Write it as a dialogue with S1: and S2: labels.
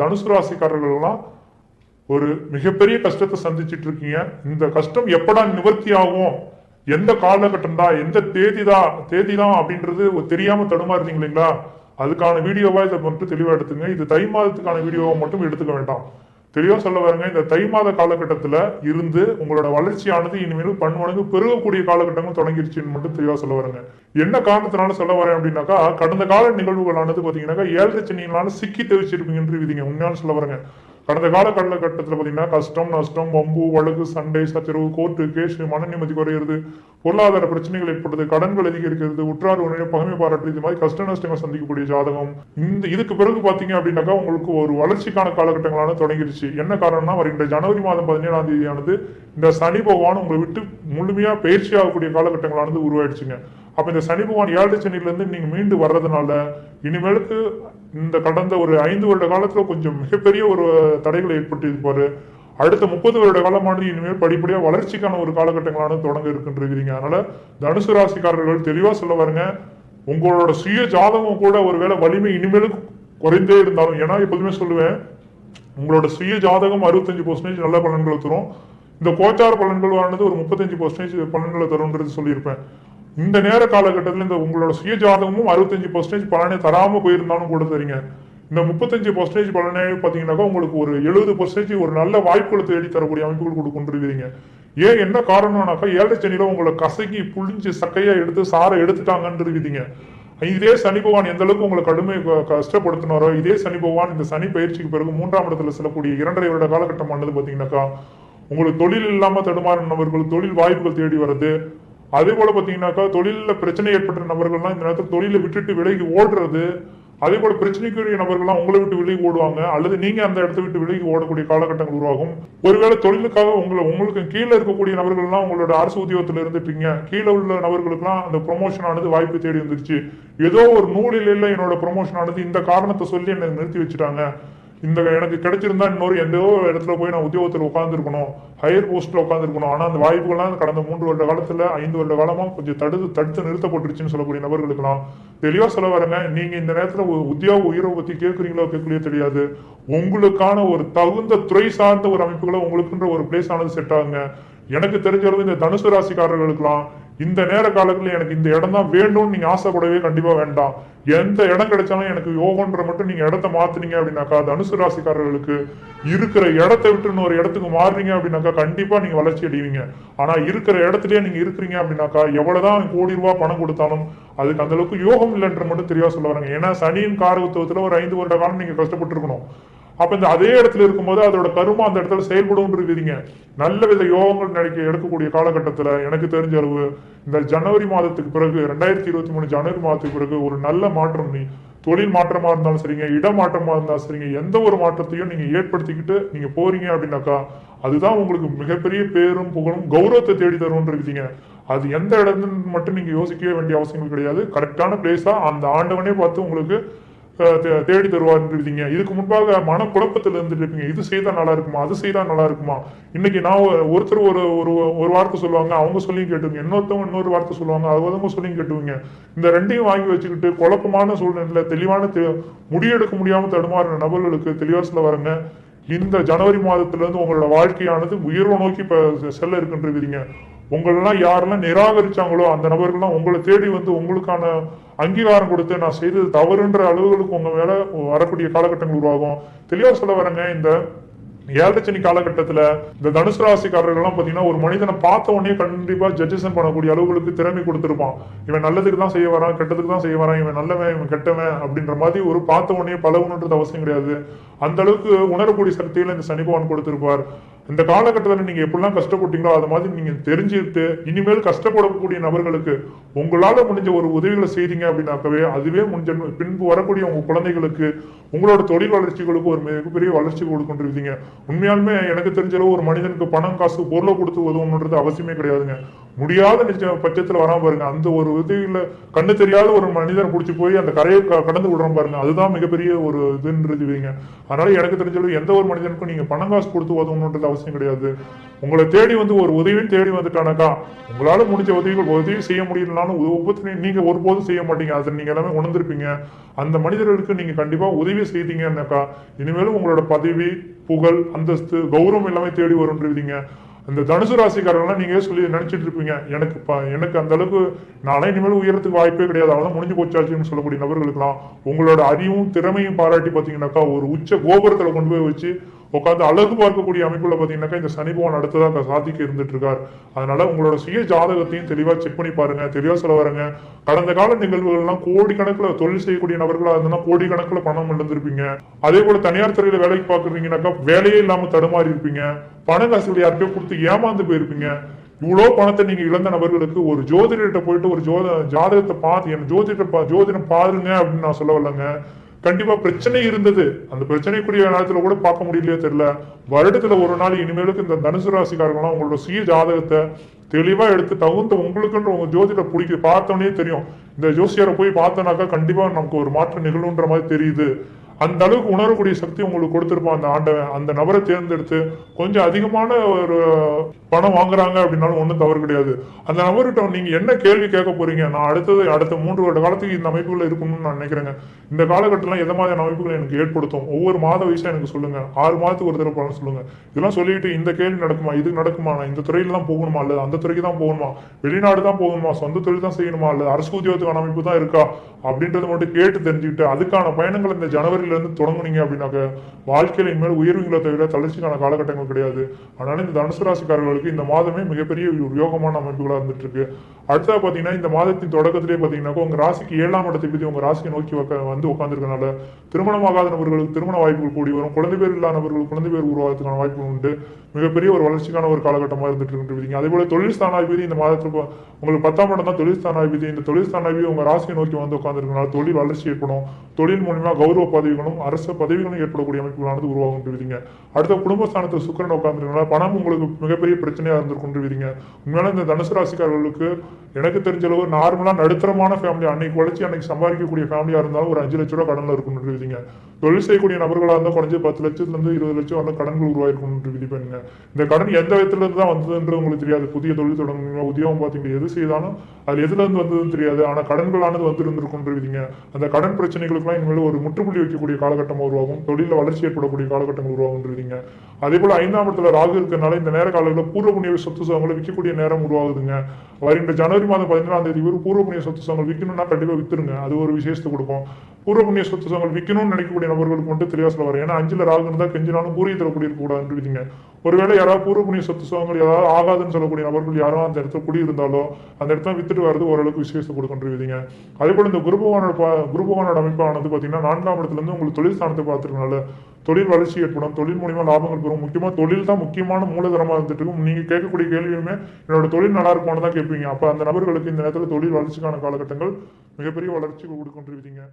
S1: தனுசு ராசிக்காரர்கள்லாம் ஒரு மிகப்பெரிய கஷ்டத்தை சந்திச்சுட்டு இருக்கீங்க இந்த கஷ்டம் எப்படா நிவர்த்தி ஆகும்? எந்த காலகட்டம் தான் எந்த தேதி தான் தேதி தான் அப்படின்றது தெரியாம தடுமாறுறீங்க இல்லைங்களா? அதுக்கான வீடியோவா இதை மட்டும் தெளிவா எடுத்துங்க. இது தை மாதத்துக்கான வீடியோவை மட்டும் எடுத்துக்க வேண்டாம். தெளிவா சொல்ல வரங்க இந்த தை மாத காலகட்டத்துல இருந்து உங்களோட வளர்ச்சியானது இனிமேல் பன்மடங்கு பெருகக்கூடிய காலகட்டங்கள் தொடங்கிருச்சுன்னு மட்டும் தெளிவா சொல்ல வரங்க. என்ன காரணத்தினால சொல்ல வரேன் அப்படின்னாக்கா கடந்த கால நிகழ்வுகளானது பாத்தீங்கன்னாக்கா ஏழரை சனியினால சிக்கி தெரிவிச்சிருப்பீங்கன்னு விதிங்க உண்மையான சொல்ல வரங்க. கடந்த கால காலகட்டத்தில் பார்த்தீங்கன்னா கஷ்டம் நஷ்டம் வம்பு வழக்கு சண்டை சச்சரவு கோர்ட்டு கேஸ் மன நிம்மதி குறையிறது பொருளாதார பிரச்சனைகள் ஏற்படுது கடன்கள் அதிகரிக்கிறது உற்றார் உணவு பகமை பாராட்டு இது மாதிரி கஷ்ட நஷ்டங்கள் சந்திக்கக்கூடிய ஜாதகம். இந்த இதுக்கு பிறகு பார்த்தீங்க அப்படின்னாக்கா உங்களுக்கு ஒரு வளர்ச்சிக்கான காலகட்டங்களான தொடங்கிருச்சு. என்ன காரணம்னா வருகின்ற ஜனவரி மாதம் பதினேழாம் தேதியானது இந்த சனி பகவான் உங்களை விட்டு முழுமையாக பயிற்சி ஆகக்கூடிய காலகட்டங்களானது உருவாயிடுச்சுங்க. அப்போ இந்த சனி பகவான் ஏழு சனில நீங்கள் மீண்டு வர்றதுனால இனிமேலுக்கு இந்த கடந்த ஒரு ஐந்து வருட காலத்துல கொஞ்சம் மிகப்பெரிய ஒரு தடைகளை ஏற்பட்டு இருப்பாரு அடுத்த முப்பது வருட காலமானது இனிமேல் படிப்படியா வளர்ச்சிக்கான ஒரு காலகட்டங்களானது தொடங்க இருக்குன்றீங்க அதனால தனுசு ராசிக்காரர்கள் தெளிவா சொல்ல வருங்க உங்களோட சுய ஜாதகம் கூட ஒருவேளை வலிமை இனிமேலும் குறைந்தே இருந்தாலும் ஏன்னா எப்போதுமே சொல்லுவேன் உங்களோட சுய ஜாதகம் அறுபத்தஞ்சு பர்சன்டேஜ் நல்ல பலன்களை தரும். இந்த கோச்சார பலன்கள் ஆனது ஒரு முப்பத்தஞ்சு பர்சன்டேஜ் பலன்களை தரும்ன்றது சொல்லியிருப்பேன். இந்த நேர காலகட்டத்தில் இந்த உங்களோட சுய ஜாதகமும் அறுபத்தஞ்சு பர்சன்டேஜ் பலனை தராமல் போயிருந்தாலும் கூட தெரியுங்க இந்த முப்பத்தஞ்சு பர்சன்டேஜ் பலனை பார்த்தீங்கன்னாக்கா உங்களுக்கு ஒரு எழுபது பர்சன்டேஜ் ஒரு நல்ல வாய்ப்புகளை தேடி தரக்கூடிய அமைப்புகள் கூட கொண்டிருக்கிறீங்க. ஏன் என்ன காரணம்னாக்கா ஏழை சனியில் உங்களை கசக்கி புளிஞ்சு சக்கையாக எடுத்து சாரை எடுத்துட்டாங்கன்னு இருக்குதுங்க. இதே சனி பகவான் எந்த அளவுக்கு உங்களை கடுமை க- கஷ்டப்படுத்தினாரோ இதே சனி பகவான் இந்த சனி பயிற்சிக்கு பிறகு மூன்றாம் இடத்துல செல்லக்கூடிய இரண்டரை வருட காலகட்டமானது பார்த்தீங்கன்னாக்கா உங்களுக்கு தொழில் இல்லாமல் தடுமாறும் தொழில் வாய்ப்புகள் தேடி வருது அதே போல பார்த்தீங்கன்னாக்கா தொழிலில் பிரச்சனை ஏற்பட்ட நபர்கள்லாம் இந்த நேரத்தில் தொழிலை விட்டுட்டு விலகி ஓடுறது அதே போல பிரச்சனைக்குரிய நபர்கள்லாம் உங்களை விட்டு விலகி ஓடுவாங்க அல்லது நீங்க அந்த இடத்த விட்டு விலகி ஓடக்கூடிய காலகட்டங்கள் உருவாகும். ஒருவேளை தொழிலுக்காக உங்களை உங்களுக்கு கீழே இருக்கக்கூடிய நபர்கள்லாம் உங்களோட அரசு உத்தியோகத்தில் இருந்துட்டீங்க கீழே உள்ள நபர்களுக்குலாம் அந்த ப்ரொமோஷன் ஆனது வாய்ப்பு தேடி வந்துருச்சு. ஏதோ ஒரு நூலில் இல்லை என்னோட ப்ரொமோஷன் ஆனது இந்த காரணத்தை சொல்லி என்னை நிறுத்தி வச்சுட்டாங்க. இந்த எனக்கு கிடைச்சிருந்தா இன்னொரு எந்த இடத்துல போய் நான் உத்தியோகத்தில் உட்காந்துருக்கணும் ஹையர் போஸ்ட்ல உட்காந்துருக்கணும் ஆனா அந்த வாய்ப்புகள்லாம் கடந்த மூன்று வருட காலத்துல ஐந்து வருட காலமா கொஞ்சம் தடுத்து தடுத்து நிறுத்தப்பட்டுருச்சுன்னு சொல்லக்கூடிய நபர்களுக்கெல்லாம் தெளிவா சொல்ல வரேங்க. நீங்க இந்த நேரத்துல உத்தியோக உயர்வை பத்தி கேட்குறீங்களோ கேட்கலையோ தெரியாது. உங்களுக்கான ஒரு தகுந்த துறை சார்ந்த ஒரு அமைப்புகளை உங்களுக்குன்ற ஒரு பிளேஸ் ஆனது செட் ஆகுங்க. எனக்கு தெரிஞ்ச அளவு இந்த தனுசு ராசிக்காரர்களுக்கெல்லாம் இந்த நேர காலத்துல எனக்கு இந்த இடம் தான் வேணும்னு நீங்க ஆசைப்படவே கண்டிப்பா வேண்டாம். எந்த இடம் கிடைச்சாலும் எனக்கு யோகன்ற மட்டும் நீங்க இடத்த மாத்துனீங்க அப்படின்னாக்கா தனுசு ராசிக்காரர்களுக்கு இருக்கிற இடத்தை விட்டு இன்னொரு இடத்துக்கு மாறுறீங்க அப்படின்னாக்கா கண்டிப்பா நீங்க வளர்ச்சி அடைவீங்க. ஆனா இருக்கிற இடத்துலயே நீங்க இருக்கிறீங்க அப்படின்னாக்கா எவ்வளவுதான் கோடி ரூபாய் பணம் கொடுத்தாலும் அதுக்கு அந்த அளவுக்கு யோகம் இல்லைன்ற மட்டும் தெரியா சொல்ல வராங்க. ஏன்னா சனியின் காரகத்துவத்துல ஒரு ஐந்து வருட காலம் நீங்க கஷ்டப்பட்டு இருக்கணும் அப்ப இந்த அதே இடத்துல இருக்கும்போது அதோட கருமா அந்த இடத்துல செயல்படும் இருக்கிறீங்க. நல்ல வித யோகங்கள் நினைக்க எடுக்கக்கூடிய காலகட்டத்துல எனக்கு தெரிஞ்ச அளவு இந்த ஜனவரி மாதத்துக்கு பிறகு ரெண்டாயிரத்தி இருபத்தி மூணு ஜனவரி மாதத்துக்கு பிறகு ஒரு நல்ல மாற்றம் நீ தொழில் மாற்றமா இருந்தாலும் சரிங்க இடமாற்றமா இருந்தாலும் சரிங்க எந்த ஒரு மாற்றத்தையும் நீங்க ஏற்படுத்திக்கிட்டு நீங்க போறீங்க அப்படின்னாக்கா அதுதான் உங்களுக்கு மிகப்பெரிய பேரும் புகழும் கௌரவத்தை தேடி தரும்னு இருக்கீங்க. அது எந்த இடத்துன்னு மட்டும் நீங்க யோசிக்கவே வேண்டிய அவசியம் கிடையாது. கரெக்டான பிளேஸா அந்த ஆண்டவனே பார்த்து உங்களுக்கு தேடி தருவாருன்றீங்க. இதுக்கு முன்பாக மனக்குழப்பத்தில் இருந்துட்டு இருப்பீங்க இது செய்தா நல்லா இருக்குமா அது செய்தா நல்லா இருக்குமா இன்னைக்கு நான் ஒருத்தர் ஒரு ஒரு ஒரு வார்த்தை சொல்லுவாங்க அவங்க சொல்லியும் கேட்டுங்க இன்னொருத்தவங்க இன்னொரு வார்த்தை சொல்லுவாங்க அவங்க சொல்லியும் கேட்டுவீங்க இந்த ரெண்டையும் வாங்கி வச்சுக்கிட்டு குழப்பமான சூழ்நிலையில தெளிவான தெ- முடிவெடுக்க முடியாம தடுமாறுற நபர்களுக்கு தெளிவாசல சொல்ல வரங்க. இந்த ஜனவரி மாதத்துல இருந்து உங்களோட வாழ்க்கையானது உயர்வை நோக்கி இப்போ செல்ல இருக்குன்றீங்க உங்களெல்லாம் யாரெல்லாம் நிராகரிச்சாங்களோ அந்த நபர்கள்லாம் உங்களை தேடி வந்து உங்களுக்கான அங்கீகாரம் கொடுத்து நான் செய்தது தவறுன்ற அளவுகளுக்கு உங்க மேல வரக்கூடிய காலகட்டங்கள் உருவாகும். தெளிவா சொல்ல வரேங்க இந்த ஏழரை காலகட்டத்துல இந்த தனுசு ராசிக்காரர்கள் எல்லாம் பாத்தீங்கன்னா ஒரு மனிதனை பார்த்த உடனே கண்டிப்பா ஜட்ஜஸன் பண்ணக்கூடிய அளவுகளுக்கு திறமை கொடுத்துருப்பான். இவன் நல்லதுக்கு தான் செய்ய வரான் கெட்டதுக்கு தான் செய்ய வரான் இவன் நல்லவன் இவன் கெட்டவன் அப்படின்ற மாதிரி ஒரு பார்த்த உடனே பழகணுன்றது அவசியம் கிடையாது. அந்த அளவுக்கு உணரக்கூடிய சக்தியில இந்த சனி பகவான் கொடுத்திருப்பார். இந்த காலகட்டத்தில் நீங்க எப்படிலாம் கஷ்டப்பட்டீங்களோ அது மாதிரி நீங்க தெரிஞ்சுட்டு இனிமேல் கஷ்டப்படக்கூடிய நபர்களுக்கு உங்களால முடிஞ்ச ஒரு உதவிகளை செய்றீங்க அப்படின்னாக்கவே அதுவே முடிஞ்ச பின்பு வரக்கூடிய உங்க குழந்தைகளுக்கு உங்களோட தொழில் வளர்ச்சிகளுக்கு ஒரு மிகப்பெரிய வளர்ச்சி கொடுக்கின்றிருந்தீங்க உண்மையாலுமே எனக்கு தெரிஞ்ச அளவு ஒரு மனிதனுக்கு பணம் காசு பொருளை கொடுத்து உதவணுன்றது அவசியமே கிடையாதுங்க. முடியாத நிச்சய பட்சத்துல வராம பாருங்க. அந்த ஒரு உதவியில கண்ணு தெரியாத ஒரு மனிதனை பிடிச்சி போய் அந்த கரையை க- கடந்து விடுறோம் பாருங்க. அதுதான் மிகப்பெரிய ஒரு இதுன்றது வைங்க. அதனால எனக்கு தெரிஞ்சளவு எந்த ஒரு மனிதனுக்கும் நீங்க பணம் காசு கொடுத்து உதவணுன்றது அவசியம் கிடையாது. உங்களை தேடி வந்து ஒரு உதவியும் தேடி வந்துட்டானாக்கா உங்களால முடிஞ்ச உதவிகள் உதவி செய்ய முடியலனாலும் ஒவ்வொருத்தரையும் நீங்க ஒருபோதும் செய்ய மாட்டீங்க. அதை நீங்க எல்லாமே உணர்ந்திருப்பீங்க. அந்த மனிதர்களுக்கு நீங்க கண்டிப்பா உதவி செய்தீங்கன்னாக்கா இனிமேலும் உங்களோட பதவி புகழ் அந்தஸ்து கௌரவம் எல்லாமே தேடி வரும்ன்றீங்க அந்த தனுசு ராசிக்காரங்களாம் நீங்க சொல்லி நினைச்சிட்டு இருப்பீங்க. எனக்கு எனக்கு அந்த அளவுக்கு நானே இனிமேல் உயரத்துக்கு வாய்ப்பே கிடையாது. அவ்வளவு முடிஞ்சு போச்சாச்சுன்னு சொல்லக்கூடிய நபர்களுக்கெல்லாம் உங்களோட அறிவும் திறமையும் பாராட்டி பாத்தீங்கன்னாக்கா ஒரு உச்ச கோபுரத்துல கொண்டு போய் வச்சு உட்காந்து அழகு பார்க்கக்கூடிய அமைப்புல பாத்தீங்கன்னாக்கா இந்த சனி பகவான் அடுத்ததாக சாதிக்க இருந்துட்டு இருக்கார் அதனால உங்களோட சுய ஜாதகத்தையும் தெளிவா செக் பண்ணி பாருங்க தெளிவா சொல்ல வரங்க. கடந்த கால நிகழ்வுகள்லாம் கோடி கணக்குல தொழில் செய்யக்கூடிய நபர்களா இருந்தா கோடி கணக்குல பணம் இழந்திருப்பீங்க. அதே போல தனியார் துறையில வேலைக்கு பாக்குறீங்கன்னாக்கா வேலையே இல்லாம தடுமாறி இருப்பீங்க. பண காசுகளை யார்கிட்டயோ கொடுத்து ஏமாந்து போயிருப்பீங்க. இவ்வளோ பணத்தை நீங்க இழந்த நபர்களுக்கு ஒரு ஜோதிடர்கிட்ட போயிட்டு ஒரு ஜோத ஜாதகத்தை பார்த்து என் ஜோதிட பா- ஜோதிடம் பாருங்க அப்படின்னு நான் சொல்ல வரலங்க. கண்டிப்பா பிரச்சனை இருந்தது. அந்த பிரச்சனைக்குரிய நேரத்துல கூட பார்க்க முடியலையோ தெரியல. வருடத்துல ஒரு நாள் இனிமேலுக்கு இந்த தனுசு ராசிக்காரங்களாம் உங்களோட சுய ஜாதகத்தை தெளிவா எடுத்து தகுந்த உங்களுக்குன்ற உங்க ஜோதிட பிடிக்க பார்த்தோன்னே தெரியும். இந்த ஜோசியரை போய் பார்த்தோன்னாக்கா கண்டிப்பா நமக்கு ஒரு மாற்றம் நிகழுன்ற மாதிரி தெரியுது. அந்த அளவுக்கு உணரக்கூடிய சக்தி உங்களுக்கு கொடுத்துருப்பான் அந்த ஆண்டவன் அந்த நபரை தேர்ந்தெடுத்து கொஞ்சம் அதிகமான ஒரு பணம் வாங்குறாங்க அப்படின்னாலும் ஒன்றும் தவறு கிடையாது. அந்த நபர்கிட்ட நீங்க என்ன கேள்வி கேட்க போறீங்க? நான் அடுத்தது அடுத்த மூன்று வருட காலத்துக்கு இந்த அமைப்புகள் இருக்கணும்னு நான் நினைக்கிறேங்க. இந்த காலகட்டத்தில் எந்த மாதிரியான அமைப்புகள் எனக்கு ஏற்படுத்தும்? ஒவ்வொரு மாத வயசா எனக்கு சொல்லுங்க. ஆறு மாதத்துக்கு ஒரு தடவை பலன் சொல்லுங்க. இதெல்லாம் சொல்லிட்டு இந்த கேள்வி நடக்குமா? இது நடக்குமா? நான் இந்த துறையில தான் போகணுமா? அல்லது அந்த துறைக்கு தான் போகணுமா? வெளிநாடு தான் போகணுமா? சொந்த தொழில் தான் செய்யணுமா? அல்லது அரசு உத்தியோகத்துக்கான அமைப்பு தான் இருக்கா? அப்படின்றத மட்டும் கேட்டு தெரிஞ்சுக்கிட்டு அதுக்கான பயணங்கள் இந்த ஜனவரி இருந்து தொடங்குனீங்க அப்படின்னாக்க வாழ்க்கையில இனிமேல் உயர்வுகளை தவிர தளர்ச்சிக்கான காலகட்டங்கள் கிடையாது. அதனால இந்த தனுசு ராசிக்காரர்களுக்கு இந்த மாதமே மிகப்பெரிய ஒரு யோகமான அமைப்புகளாக இருந்துட்டு இருக்கு அடுத்தா பாத்தீங்கன்னா இந்த மாதத்தின் தொடக்கத்திலே பாத்தீங்கன்னாக்கா உங்க ராசிக்கு ஏழாம் இடத்தை பத்தி உங்க ராசியை நோக்கி வந்து உட்காந்துருக்கனால திருமணமாகாத நபர்களுக்கு திருமண வாய்ப்புகள் கூடி வரும். குழந்தை பேர் இல்லாத நபர்களுக்கு குழந்தை பேர் உருவாகிறதுக்கான வாய்ப்புகள் உண்டு. மிகப்பெரிய ஒரு வளர்ச்சிக்கான ஒரு காலகட்டமாக இருந்துட்டு இருக்கிறீங்க அதே போல தொழில் ஸ்தானாதிபதி இந்த மாதத்துல உங்களுக்கு பத்தாம் இடம் தான் தொழில் ஸ்தானாதிபதி. இந்த தொழில் ஸ்தானாதிபதி உங்க ராசியை நோக்கி வந்து உட்காந்துருக்கனால தொழில் வளர்ச்சி ஏற்படும். தொழில் மூலியமா கௌரவ பதவி பதவிகளும் அரசு பதவிகளும் ஏற்படக்கூடிய அமைப்புகளானது உருவாகுன்றீங்க அடுத்த குடும்பஸ்தானத்தில் சுக்கரன் உட்காந்துருக்கனால பணம் உங்களுக்கு மிகப்பெரிய பிரச்சனையா இருந்திருக்குன்றீங்க உண்மையான இந்த தனுசு ராசிக்காரர்களுக்கு எனக்கு தெரிஞ்ச அளவு நார்மலாக நடுத்தரமான ஃபேமிலி அன்னைக்கு உழைச்சி அன்னைக்கு சம்பாதிக்கக்கூடிய ஃபேமிலியாக இருந்தாலும் ஒரு அஞ்சு லட்ச ரூபா இருக்கணும்னு இருக்கீங்க தொழில் செய்யக்கூடிய நபர்களாக இருந்தால் குறைஞ்ச பத்து லட்சத்துல இருந்து இருபது லட்சம் வந்து கடன்கள் உருவாயிருக்கணும்னு விதி பண்ணுங்க இந்த கடன் எந்த விதத்துலேருந்து தான் வந்ததுன்றது உங்களுக்கு தெரியாது. புதிய தொழில் தொடங்குங்க உத்தியோகம் பார்த்தீங்க எது செய்தாலும் அது எதுலேருந்து வந்ததுன்னு தெரியாது. ஆனால் கடன்களானது வந்து இருந்திருக்குன்றீங்க அந்த கடன் பிரச்சனைகளுக்குலாம் இனிமேல் ஒரு முற்றுப்புள்ளி வைக்கக்கூடிய காலகட்டம் உருவாகும். தொழிலில் வளர்ச்சி ஏற்படக்கூடிய காலகட்டங்கள் உருவாகுன்றீங்க அதே போல் ஐந்தாம் இடத்துல ராகு இருக்கிறனால இந்த நேர காலங்களில் பூர்வ புண்ணிய சொத்து சுகங்களை விற்கக்கூடிய நேரம் உருவாகுதுங்க. வருகின்ற ஜனவரி மாதம் பதினேழாம் தேதி ஒரு பூர்வ புண்ணிய சொத்து சுகங்கள் விற்கணும்னா கண்டிப்பா வித்துருங்க. அது ஒரு விசேஷத்தை கொடுக்கும் பூர்வ புண்ணிய சொத்து சுகங்கள் விற்கணும்னு நினைக்கக்கூடிய நபர்களுக்கு மட்டும் தெளிவா சொல்ல வரேன். ஏன்னா அஞ்சுல ராகுன்னு இருந்தா கெஞ்சினாலும் பூரியத்தில் குடியிருக்க இருக்கீங்க ஒருவேளை யாராவது பூர்வ புண்ணிய சொத்து சுகங்கள் ஏதாவது ஆகாதுன்னு சொல்லக்கூடிய நபர்கள் யாரும் அந்த இடத்துல குடியிருந்தாலோ அந்த இடத்துல வித்துட்டு வர்றது ஓரளவுக்கு விசேஷத்தை கொடுக்கின்றீங்க அதே போல இந்த குருபவானோட குருபவானோட பா- அமைப்பானது பார்த்தீங்கன்னா நான்காம் இடத்துல இருந்து உங்களுக்கு தொழில் ஸ்தானத்தை பார்த்துருக்கனால தொழில் வளர்ச்சி ஏற்படும் தொழில் மூலியமா லாபங்கள் பெறும். முக்கியமா தொழில் தான் முக்கியமான மூலதனமா இருந்துட்டு இருக்கும் நீங்க கேட்கக்கூடிய கேள்வியுமே என்னோட தொழில் நல்லா இருக்கும்னு தான் கேட்பீங்க. அப்ப அந்த நபர்களுக்கு இந்த நேரத்தில் தொழில் வளர்ச்சிக்கான காலகட்டங்கள் மிகப்பெரிய வளர்ச்சி கொடுக்கின்ற